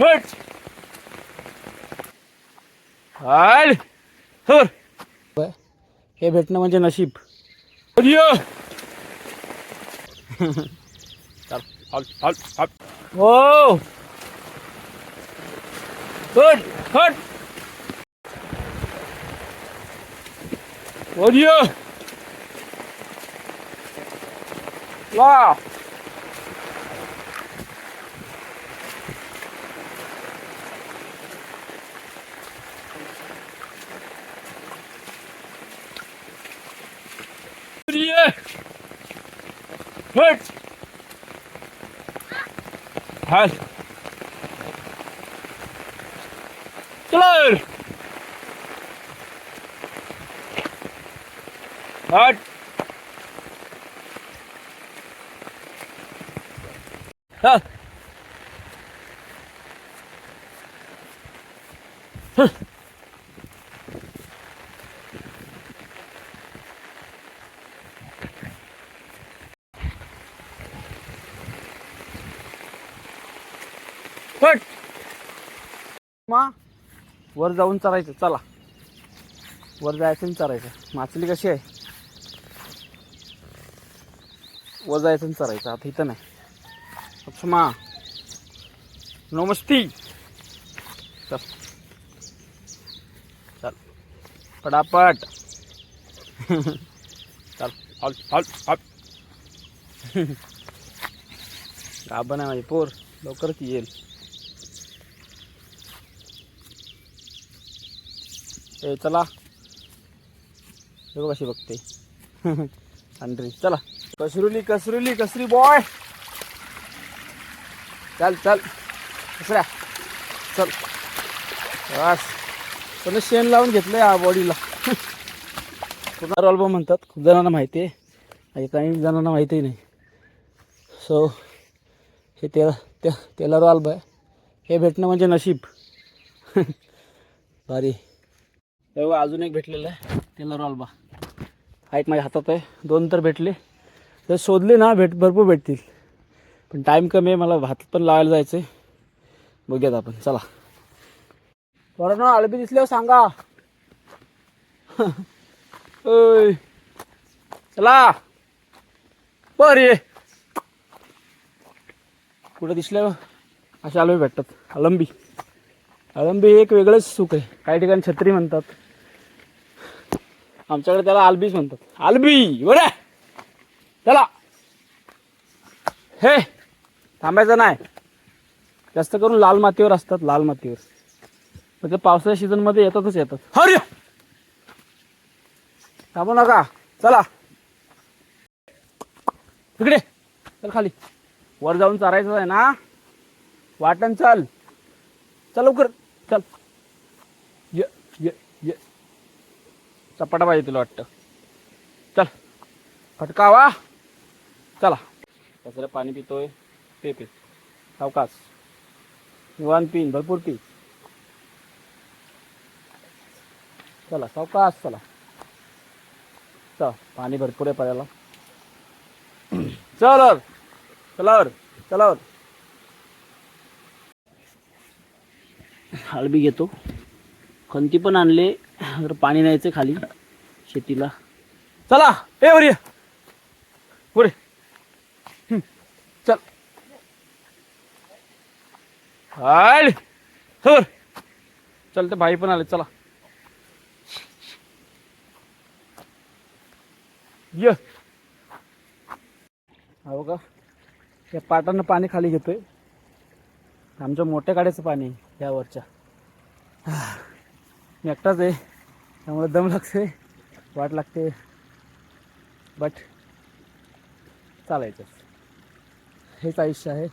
हट हाल हर हे भेटणं म्हणजे नशीब. ये चल हल हल हल हो. हट हट वर ये ला ये हट हाल चल हट हा पट. मा वर जाऊन चरायचं चला. वर जायचं आणि चरायचं. माचली कशी आहे? वर जायचं आणि चरायचं. आता इथं नाही. मा. नमस्ती. चल. चल. पटापट. चल. Hall hall hall. गाभण आहे माझी पोर. लवकरच येईल. ए चला. हे बघ कशी बघते. अंड्री चला. कसरुली कसरुली कसरी बॉय चल चल. कसऱ्या चल. बस. पण शेण लावून घेतलं या बॉडीला पूर्ण अल्बम म्हणतात. खूप जणांना माहिती आहे. आणि काही जणांना माहितीही नाही. सो हे तेला ते तेलारो अल्ब आहे. हे भेटणं म्हणजे नशीब. भारी. हे अजून एक भेटलेलं आहे. त्याला अल्बा हा एक माझ्या हातात आहे. दोन तर भेटले. जर शोधले ना भेट भरपूर भेटतील. पण टाईम कमी आहे मला भात पण लावायला जायचं आहे बघूयात आपण. चला. बरं ना दिसल्यावर सांगा. ओय. चला. बर ये. कुठं दिसल्यावर? असे अळबी भेटतात. अळंबी अळंबी एक वेगळंच सुख आहे. काही ठिकाणी छत्री म्हणतात. आमच्याकडे त्याला आलबीच म्हणतात. आलबी बरं चला. हे थांबायचं नाही. जास्त करून लाल मातीवर असतात लाल मातीवर. म्हणजे पावसाच्या सीझनमध्ये येतातच येतात. हरे! थांबू नका. चला. तिकडे चल खाली. वर जाऊन चारायचं आहे ना? वाटण चल. चल लवकर. चल ये ये ये चपाटा पाहिजे तुला वाटतं. चल फटकावा. चला. कसं पाणी पितोय? पे पे. सावकाश. निवान पिन भरपूर पी चला सावकाश चला. चल पाणी भरपूर आहे पाण्याला. चल चलावर चलावर. हळबी घेतो. खंती पण आणले तर पाणी न्यायचं खाली शेतीला. चला ए वर ये. पुढे. चल. हाल सर चल ते भाई पण आले चला. ये. हो का या पाटानं पाणी खाली घेतोय. आमच्या मोठ्या गाड्याचं पाणी यावरच्या. मी एकटाच आहे त्यामुळे दम लागते वाट लागते. बट चालायचं हेच आयुष्य आहे.